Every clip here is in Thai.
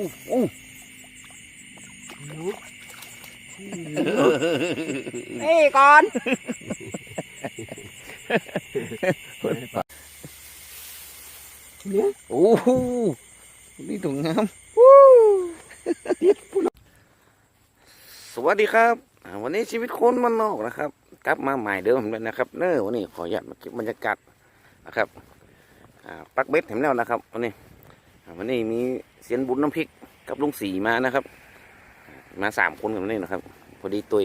อู้อู้นี่ก่อนนี่ยโอ้โหนี่ตัวงามสวัสดีครับ วันนี้ชีวิตคนมันนอกนะครับ กลับมาใหม่เดิมเลยนะครับ เนอวันนี้ขออนุญาตมาเก็บบรรยากาศนะครับปักเบ็ดเห็นแล้วนะครับวันนี้ วันนี้มีเสียนบุญน้ำพริกกับลุงสีมานะครับ มาสามคนกันวันนี้นะครับ พอดีตัว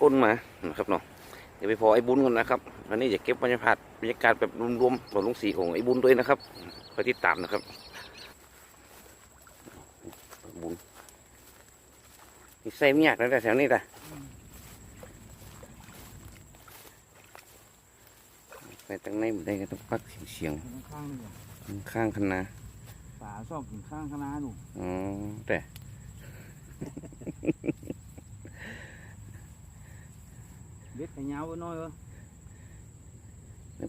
ก้นมานะครับเนาะเดี๋ยวไปพอไอ้บุญกันนะครับ วันนี้จะเก็บบรรยากาศบรรยากาศแบบรวมๆของลุงสีของไอ้บุญด้วยนะครับคอยติดตามนะครับบุญมีใส่เมียกแล้วแต่แถวนี้แต่ไปตั้งในมันได้ก็ต้องปักเสียงข้างนี่ๆข้างคณะ ฝาชอบกินข้างคณะดูอ๋อแต่เบ็ดแต่ยาวไว้หน้อยเออ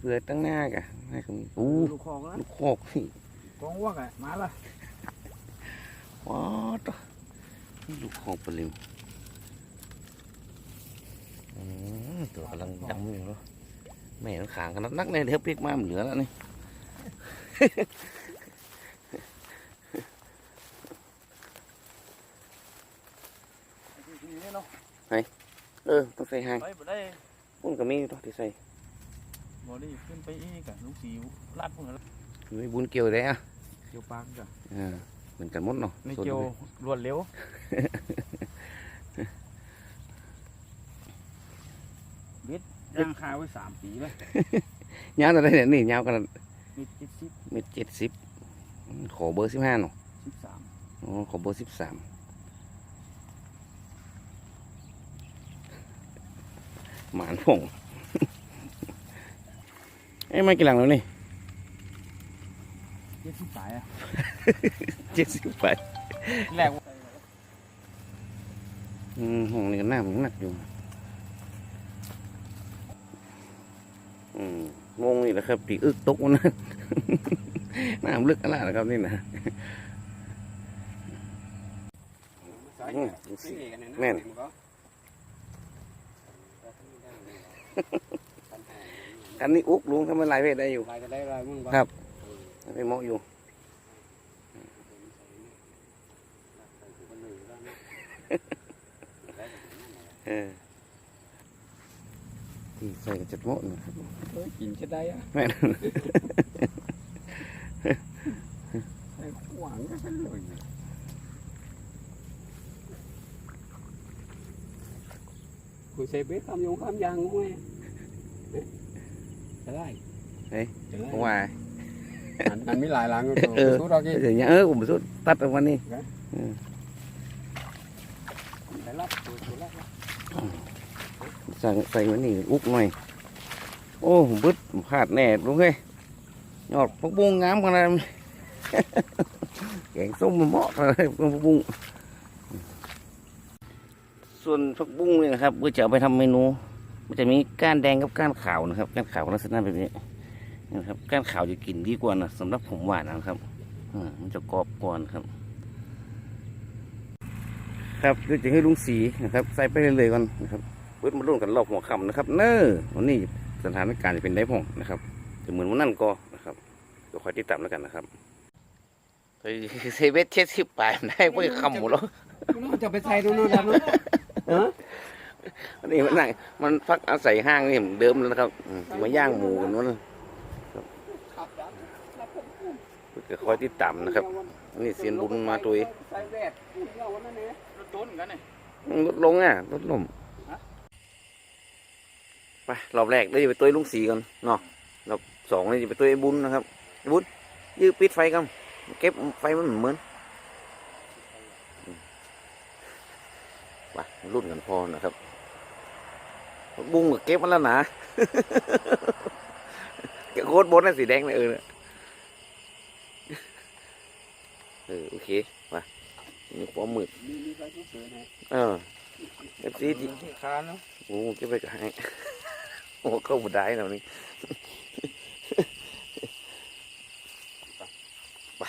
เพื่อตั้งหน้ากะให้คำอู้ลูกคอกนะลูกคอกนี่กองวักอะมาละว้าตัวนี่ลูกคอกปลิมอืมตัวกำลังดำอยู่เนาะแม่มันขางขนาดนักเนี่ยเดี๋ยวพลิกมามันเหลือแล้วนี่นี่เนาะ เออต้องใส่หางไปบ่ได้ปุ้นก็มีตัวที่ใส่บ่ได้ขึ้นไปอีกอะลูกสีลาดพวกนั้นไม่บุญเกี่ยวได้อะเกี่ยวปากจ้ะอ่าเหมือนกันหมดเนาะไม่ส่นเกี่ยวรวดเร็วเบ็ดย่างคาไว้สามปีเลยยาวอะไรเนี่ยนี่ยาวกันมีเจ็ดสิบเม็ดเจ็ดสิบขอเบอร์สิบห้าเนาะสิบสามอ๋อขอเบอร์สิบสาม หมานผงเอ้ยไม่กี่หลังแล้วนี่เจ็ดสิบสายอะเจ็ดสิบไปแรกอืมห้องนี้ก็น้ำมันหนักอยู่ อืมงงนี่แหละครับปีกอึกตกวันนั้นน้ำลึกอะไรนะครับนี่นะอืมแม่น คันนี้อุกลุงทำไมลายเพศได้อยู่ ลายจะได้ลายมึงครับ ไปเหมาะอยู่เออที่ใส่กระจัดเหมาะนะครับกินจะได้อะแม่นไอ้หวังก็เป็นเลยคุยเซเบสทำยงข้ามยางงูไงจะได้ เฮ้ย จะได้ เพราะว่า มันมันมีหลายหลังก็ เออ สู้เรากี่ เดี๋ย วนี้เออผมสุดตัดออกมานี่แต่รับตัวตัวแรกนะใส่ใส่มันนี่อุกหน่อยโอ้ผมบึดผมพลาดแส้มมันเหมาะเลยพักบุ้งส่วนพักบุ้งเนี่ยนะครับเพื่อจะเอาไปทำเมนู มันจะมีก้านแดงกับก้านขาวนะครับ ก้านขาวลักษณะแบบนี้นะครับ ก้านขาวจะกลิ่นดีกว่านะสำหรับผมหวานนะครับอ่ามันจะกรอบกว่านะครับ ครับเดี๋ยวจะให้ลุงสีนะครับ ใส่ไปเรื่อยๆก่อนนะครับเปิดมาร่วมกันรอบหัวค่ำนะครับ เน้อวันนี้สถานการณ์จะเป็นได้พ่องนะครับจะเหมือนวันนั้นก็นะครับเดี๋ยวคอยติดตามแล้วกันนะครับเฮ้ยเซเว่นเช็ดสิบแปดได้เพื่อคำหมดแล้วน้องจะไปใส่ดูนู่นนะนู่นฮะ วันนี้มันนั่งมันพักอาศัยห้างนี่เหมือนเดิมแล้วนะครับอืมมาย่างหมูกันนู้นนะครับเดี๋ยวคอยติดตามนะครับอันนี่เสียนบุญมาตัวเองใส่แวดเอาวันนั้นเนี่ยรถต้นกันเนี่ยลดลงอะลดลงไปรอบแรกเราจะไปตัวลุงสีกันเนาะรอบสองเราจะไปตัวไอ้บุญนะครับไอ้บุญยื้อปิดไฟกันเก็บไฟมันเหมือนอืมไป รุ่นกันพอนะครับบุ้งก็เก็บมันแล้วนะเก็บโคตรบนน่ะสีแดงเลยเออเออโอเคไปนี่ความมืดมีมีไฟเฉยๆนะเออเอฟซีที่ที่คานเนาะโอ้เก็บไปกับให้โอ้เข้าบุได้แล้วนี่ ไป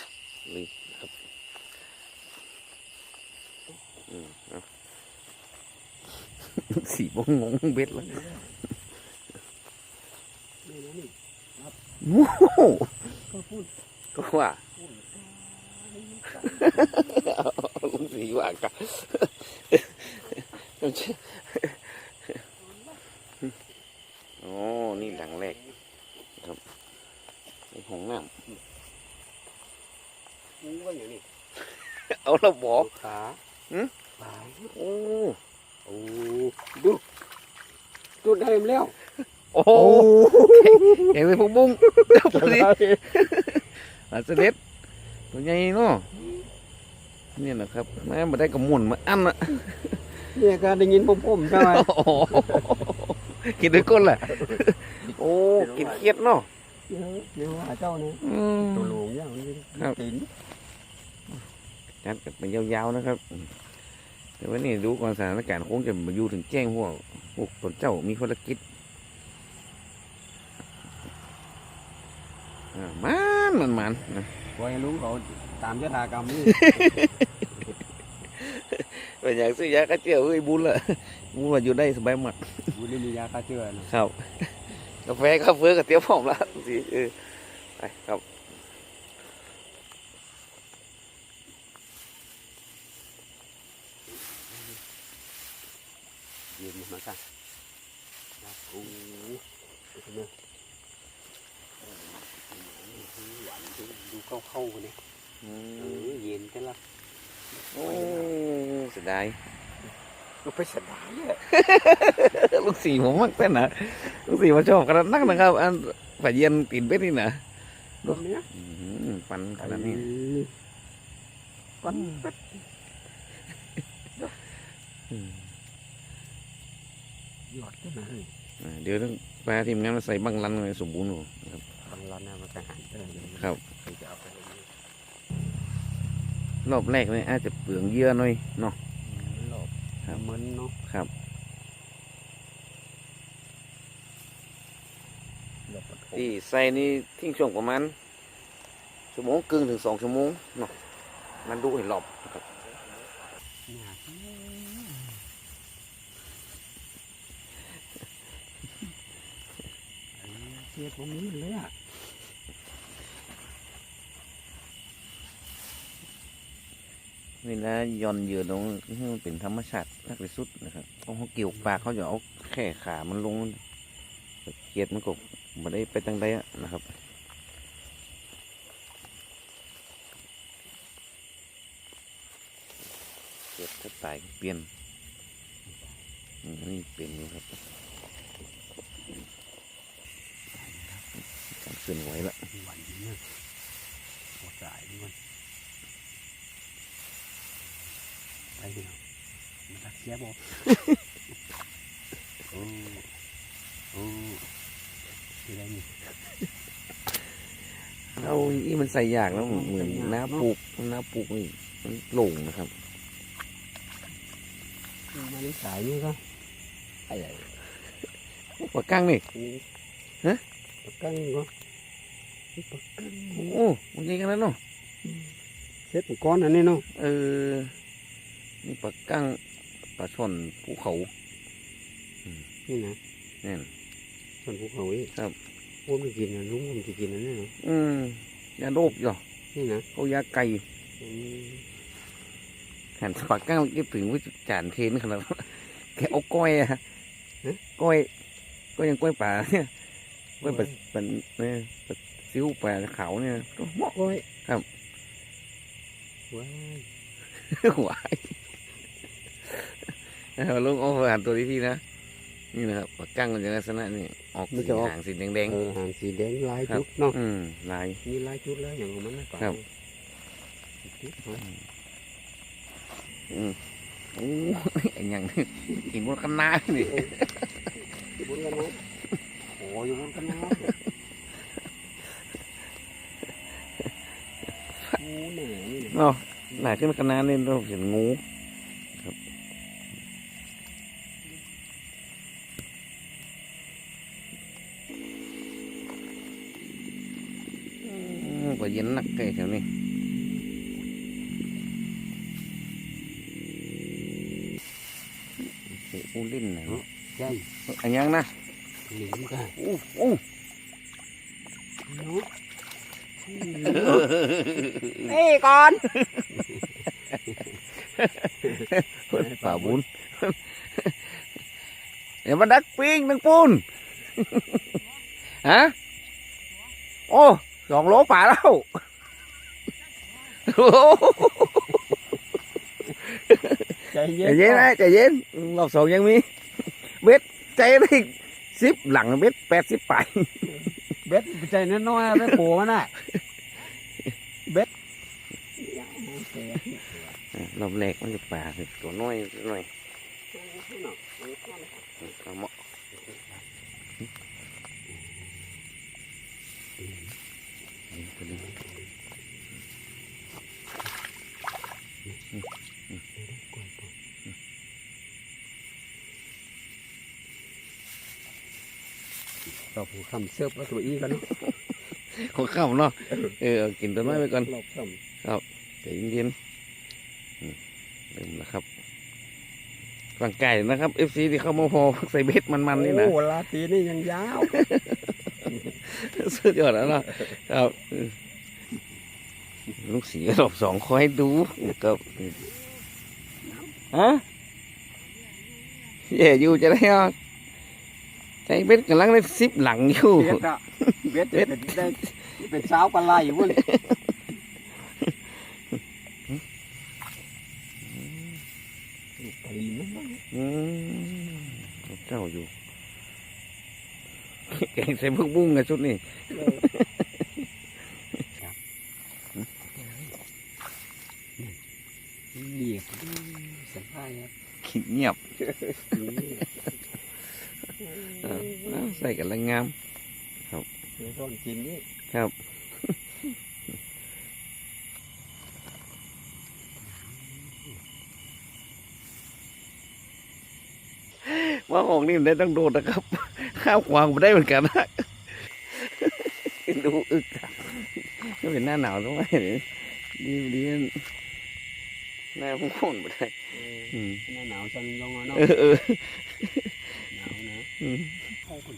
นี่ครับ อืมเอา สีบงงงเบ็ดแล้วนี่นะนี่โอ้โหก็พูดก็ว่าพูดลุงสีว่ากันโอ้นี่หลังแรกครับไอ้ของน้ กูว่าอย่างนี้ำเอาและบอก ขา หืม ขา โอ้ โอ้ดูจุดได้แล้ว โอ้เห็นไหมพวกบุ้งเจ้าพ อดีอาเสด็จตัวใหญ่เนาะนี่นะครับแม่มาได้กระมุนมาอันน่ะเนี่ยการได้ยินผมผมใช่ไหมโอ้โหกินด้วยก้นแหละโอ้กินเครียดเนาะเดี๋ยวหาเจ้าเนี่ยอืมตัวหลวงอย่างนี้ครับตีนจัดกันไปยาวๆนะครับ แต่ว่านี่ดูก่อนสถานการณ์คงจะมาอยู่ถึงแจ้งพวกพวกตนเจ้ามีภารกิจอ่า มันมันมันนะไว้ลุงเขาตามยถากรรมนี่เป็นอย่างซื้อยากระเจียวเฮ้ยบุญละบุญว่าอยู่ได้สบายมากบุรีมียาฆ่าเชื้อนะครับกาแฟข้าวเฟื้อกับเตี๋ยวผอมละสิเออไปครับเย็นมาค่ะโอ้โหเนี่ยหวานดูดู เข้าเข้าๆเนี่ยอืเอมอเย็นกันละโอ้เสียดายก็ไปสบายเลยลูกสีผมมักเป็นนะลูกสีมาชอบขนาดนักนะครับ อันฝ่ายเย็นตินเป็ดนี่นะรถเนี้ยอืมปันขนาดนี้ปันเป็ดอืมยอดขึ้นมาเลยอ่าเดี๋ยวต้องปลาทีมงานมาใส่บังลันเลยสมบูรณ์อยู่ครับบางร้านน่ะมันไปหาเจอเลยครับ ใครจะเอาไปเลยรอบแรกเนี่ยอาจจะเปลืองเยื่อหน่อยเนาะ หลบครับ เหมือนเนาะครับหลบปะโถที่ใส่นี่ทิ้งช่วงประมาณชั่วโมงกึ่งถึงสองชั่วโมงเนาะมันดูให้รอบนะครับเนี่ยเสียผมนี่เลยอะ นี่นะย่อนเหยื่อลงให้มันเป็นธรรมชาตินักที่สุดนะครับเขาเกี่ยวปลากเขาจะเอาแค่ขามันลงเกียดมันก็ม่ได้ไปตั้งใดนะครับเกียดถ้าตายเปลี่ยนนี่เปลี่ยนอยู่ครับการเคลื่อนไหวละหวานเนี่ยหมดสายมัน ไปเดียวมันทักเสียบอกโอ้โอ้ที่ไรนี่เอาอีมันใส่ยากแล้วเหมือนน้าปลูกน้าปลูกนี่มันโหลงนะครับมาในสายนี่ก็ไอ้ใหญ่ปลากั้งนี่ฮะปากกังก็ปากกังโอ้มันใหญ่ขนาดนั้นเนาะเซ็ตก้อนอันนี้เนาะเออ นี่ปลากั้งปลาช่อนภูเขานี่นะเนี่ยส่วนภูเขาอีกครับผมไม่กินนะลุงผมจะกินอันนี้เนาะอืมยาโรบอยู่นี่นะเขายาไก่อืมแผ่นปลากั้งคิดถึงว่าจานเทนขนาดนั้นแกเอาก้อยอะก้อยก็ยังก้อยป่าเนี่ยก้อยปลาเป็นเนี่ยปลาซิวปลาขาวเนี่ยก็เหมาะโอ้ยครับว้ายหวายเอา ลุงเอาอาหารตัวที่พี่นะ นี่นะครับปลากั้งมันจะลักษณะนี่ออกสีหางสีแดง เออหางสีแดงลายครับ จุดเนาะๆอืมลาย มีลายจุดแล้วอย่างของมันไม่ก่อนครับ จุดเนาะอืมโอ้ยไอ้หยังนี่กินบนกันนานี่บุญกันนะโอ้ยบุญกันนะงูแหน่นี่นะเนาะหลายขึ้นกันนาเนี่ยเราเห็นงู ก็เย็นนักแค่แถวนี้ปูลิ้นไหนวะใช่อันยังนะหลิมกันอู้อู้เนาะนี่ก่อนป่าบุญเดี๋ยวมาดักปิ้งนังปูนฮะโอ้ สองโลป่าแล้วโอ้โหใจเย็ใจนเย็นนะใจเย็นรอบสองยังมีเบ็ดใจได้สิบหลังเบ็ดแปดสิบไปเบ็ดใจน้อยๆไม่โผล่มันน่ะเบ็ดรอบแรกมันจะป่าตัวน้อยหน่อยเอาเหมาะตัวนี้ ตอบคำเสิร์ฟแล้วตัวอีกันเนาะของข้าวเนาะเออเอากินตัวน้อยไปก่อนรอบคใจเย็นๆอืมเริ่มแล้วครับร่างกายนะครับ FC ที่เข้ามาพอใส่เบ็ดำมันๆนี่นะโอ้ลาตีนี่ยังยาวสุดยอดแล้วเนาะครับลูกสีรอบสองคอยดูครับฮะเย่อยู่จะได้เหรอใจ เบ็ดกำลังได้ซิบหลังอยู่เบ็ดอะเบ็ดเป็นได้เป็นสาวปลาไหลอยู่เว้ยลูกปลาลิมนะอืมเจ้าอยู่แกงใส่พวกบุ้งไงชุดนี้เรียกสัมภาษณ์ครับเงียบ ใส่กันละงามเดี๋ยวต้นกินนี่ครับว่าของนี่มันได้ต้องโดดนะครับ ข้ามขวางมาได้เหมือนกันนะดูอึกอะก็เป็นหน้าหนาวด้วยดีดีหน้าพุ่งพุ่นมาได้อืมหน้าหนาวจังลงมาเนาะ เข้าคน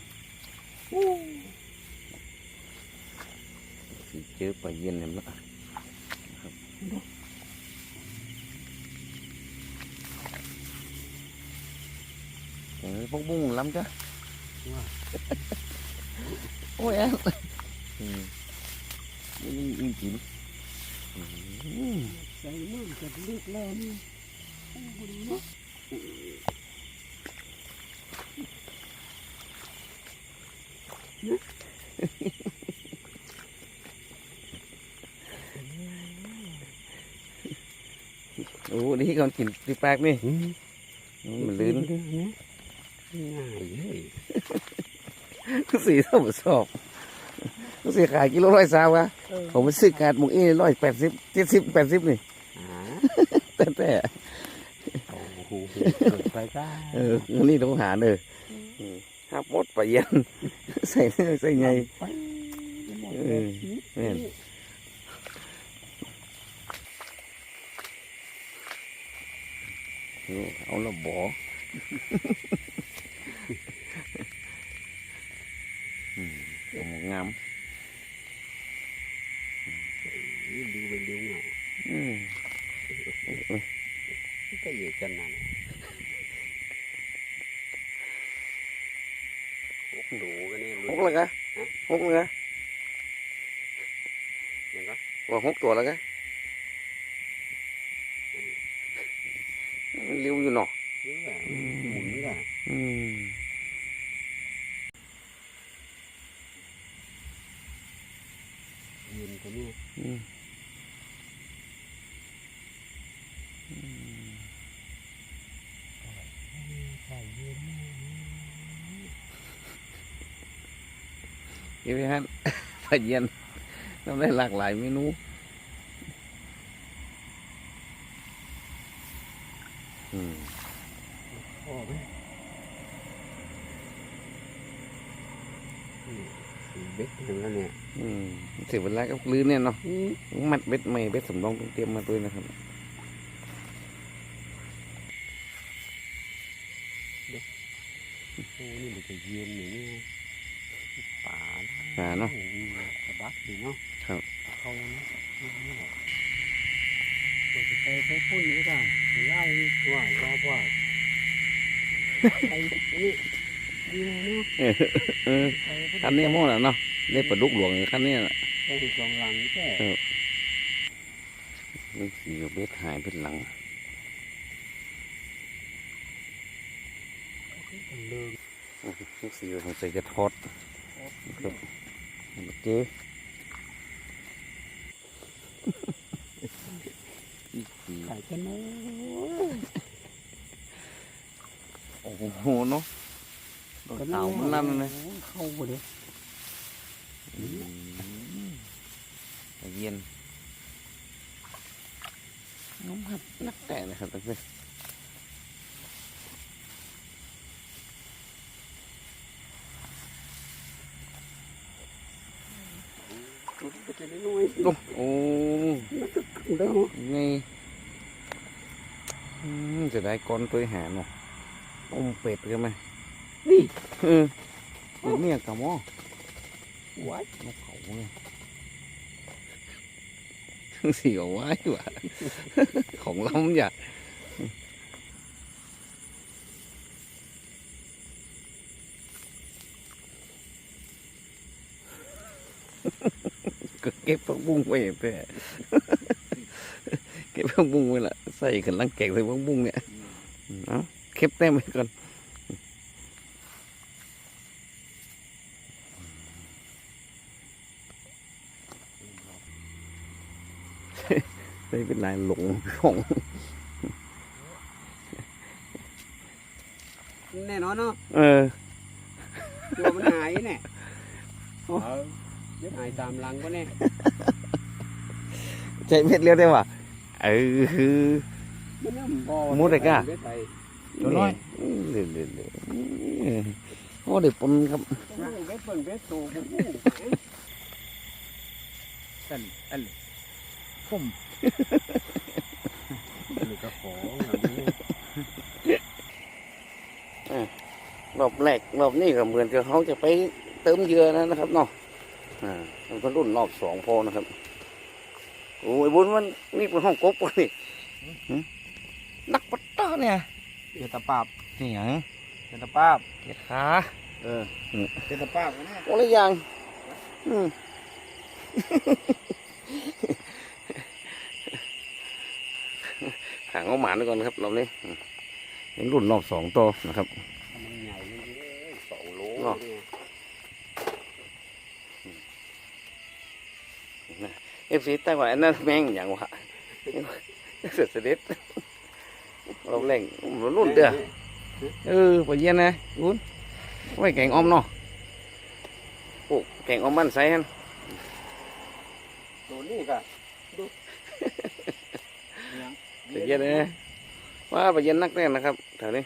เจอปลาเย็นเลยมั้งครับเออพวกบุ้งล้ำจ้ะโอ้ยแอนอืมนี่นี่กินอืมใส่มือจะเลือกแล้วนี่ โอ้นี่ก่อนกินตีแปลกนี่มันลื่นง่ายเลยสีเท่าสอบสีขายกิโลร้อยสาวะผมไปซื้อการดหมุกเอ้ร้อยแปดสิบเจ็ดสิบแปดสิบนี่อ่าแต่แต่โอ้โหเกิดไปก็เออนี่ต้องหาเนอะห้ามมดปลาเย็น ใส่เนื้อใส่ไงไปเออแม่นเอาละบ่อืมเอาหมกงามดูไปดูหน่อยอืมก็อยู่กันนั่นดูกันนี่ หกแล้วกะ หกแล้วกะยังก็ว่าหกตัวแล้วกะมันเร็วอยู่ เนาะหมุนกันอืมยืนกันนี่อืมเดี๋ยวไปฮะปลาเย็นทำได้หลากหลายเมนูอืมโอ้ยเบ็ดถึงแล้วเนี่ย อืมเสียเวลากับลื้อเนี่ยเนาะอืมมัดเบ็ดใหม่เบ็ดสำรองต้องเตรียมมาด้วยนะครับ โอ้นี่มันจะเย็นอย่างนี้ป่าป่าเนาะอืมกระบักดีเนาะครับเขาเนาะนี่แหละตัวจะไปไปพุ่นนี่ได้ไล่ว่าว่าว่าไอ้นี่ดีเนาะเออเออไปพุ่นคันนี้มั่งแล้วเนาะได้ปลาดุกหลวงคันนี้น่ะไปสองหลังแค่นี่สีกับเบ็ดหายเป็นหลังเลิงนี่สีของใส่จะทอดครับ เจ๊ไข่กันเนาะโอ้โหเนาะดอกเต่ามันนั่นเลยเข้าไปเลยแต่เย็นน้องครับนักแต่นะครับตั้งแต่ ไปจะได้น้อยโอ้โอ้เด้อไงอืมจะได้ก้อนตัวหาเนาะต้มเป็ดกันไหมนี่เออเป็ดเมียกับหม้อไว้นกเขาไงเสียวไว้ว่ะของล้ำอย่าก็ เก็บผักบุ้งไว้เพื่อเก็บผักบุ้งไว้ละใส่กันลังแกงใส่ผักบุ้งเนี่ยเอาเก็บแต้มไว้ก่อน đây bên này lụng không แน่นอนเนาะ ờ ตัวมันหายเนี่ยเออเดี๋ยวหายตามหลังก็แน่ chạy biết liêu thế mà ừ มันน้ำบ่อมุดเลยกะเดี๋ยวไป chỗ nói để để để ô để pun khắp เบ็ดเปิ่นเบ็ดโตบุ้งอันอันผมหรือกระป๋องแบบนี้รอบแรกรอบนี้ก็เหมือนกับเขาจะไปเติมเยื่อนะนะครับเนาะอ่ามันก็รุ่นรอบสองพอนะครับ โอ้ยบุญมันนี่เป็นห้องกบวะนี่หึนักปัตตาเนี่ยเจตปาบนี่หยังเจตปาบเกล็ดขาเออเจตปาบกันแน่โอ้ละอย่างอืมหางเอาหมานไว้ก่อนนะครับรอบนี้อืมเป็นรุ่นรอบสองตัวนะครับมันใหญ่เลยสองโล เนาะ เนี่ย เอ ฟซีไต้หวันอันนั่นแม่งอย่างวะเสร็จเสด็จรอบแรกรุ่นเด้อเออปเย็นนะรุ่นไว้แกงออมเนาะโอ้แกงออมมันใส่ฮันตัวนี้ก็ดูปเย็นนะว่าปเย็นนักแน่นะครับแถวนี้